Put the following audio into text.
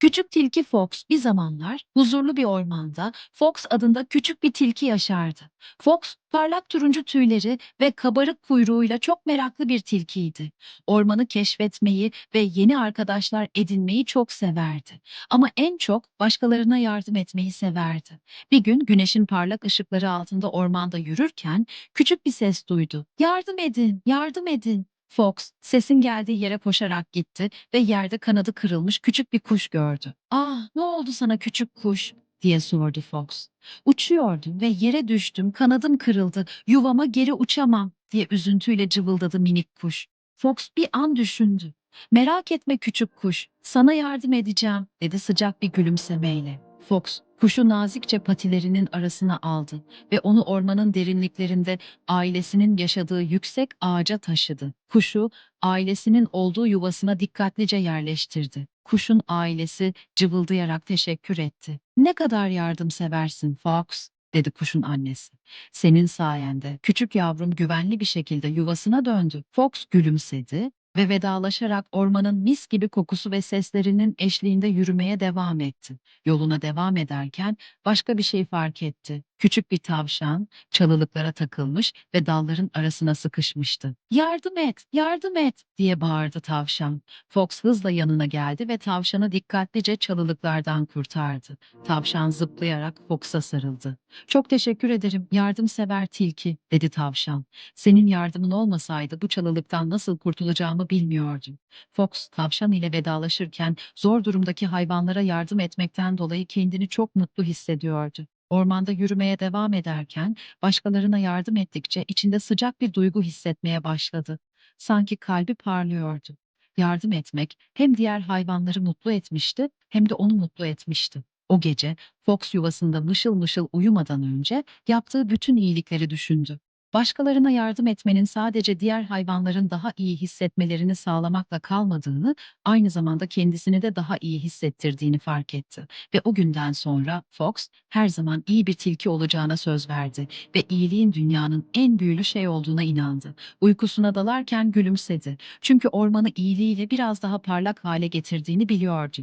Küçük tilki Fox bir zamanlar huzurlu bir ormanda Fox adında küçük bir tilki yaşardı. Fox parlak turuncu tüyleri ve kabarık kuyruğuyla çok meraklı bir tilkiydi. Ormanı keşfetmeyi ve yeni arkadaşlar edinmeyi çok severdi. Ama en çok başkalarına yardım etmeyi severdi. Bir gün güneşin parlak ışıkları altında ormanda yürürken küçük bir ses duydu. Yardım edin, yardım edin. Fox sesin geldiği yere koşarak gitti ve yerde kanadı kırılmış küçük bir kuş gördü. "Ah, ne oldu sana küçük kuş?" diye sordu Fox. "Uçuyordum ve yere düştüm, kanadım kırıldı, yuvama geri uçamam." diye üzüntüyle cıvıldadı minik kuş. Fox bir an düşündü. "Merak etme küçük kuş, sana yardım edeceğim." dedi sıcak bir gülümsemeyle. Fox, kuşu nazikçe patilerinin arasına aldı ve onu ormanın derinliklerinde ailesinin yaşadığı yüksek ağaca taşıdı. Kuşu ailesinin olduğu yuvasına dikkatlice yerleştirdi. Kuşun ailesi cıvıldayarak teşekkür etti. "Ne kadar yardımseversin Fox." dedi kuşun annesi. "Senin sayende küçük yavrum güvenli bir şekilde yuvasına döndü." Fox gülümsedi ve vedalaşarak ormanın mis gibi kokusu ve seslerinin eşliğinde yürümeye devam etti. Yoluna devam ederken başka bir şey fark etti. Küçük bir tavşan çalılıklara takılmış ve dalların arasına sıkışmıştı. "Yardım et, yardım et!" diye bağırdı tavşan. Fox hızla yanına geldi ve tavşanı dikkatlice çalılıklardan kurtardı. Tavşan zıplayarak Fox'a sarıldı. "Çok teşekkür ederim, yardımsever tilki." dedi tavşan. "Senin yardımın olmasaydı bu çalılıktan nasıl kurtulacağımı bilmiyordum." Fox, tavşan ile vedalaşırken zor durumdaki hayvanlara yardım etmekten dolayı kendini çok mutlu hissediyordu. Ormanda yürümeye devam ederken başkalarına yardım ettikçe içinde sıcak bir duygu hissetmeye başladı. Sanki kalbi parlıyordu. Yardım etmek hem diğer hayvanları mutlu etmişti hem de onu mutlu etmişti. O gece Fox yuvasında mışıl mışıl uyumadan önce yaptığı bütün iyilikleri düşündü. Başkalarına yardım etmenin sadece diğer hayvanların daha iyi hissetmelerini sağlamakla kalmadığını, aynı zamanda kendisini de daha iyi hissettirdiğini fark etti. Ve o günden sonra Fox her zaman iyi bir tilki olacağına söz verdi ve iyiliğin dünyanın en büyülü şey olduğuna inandı. Uykusuna dalarken gülümsedi. Çünkü ormanı iyiliğiyle biraz daha parlak hale getirdiğini biliyordu.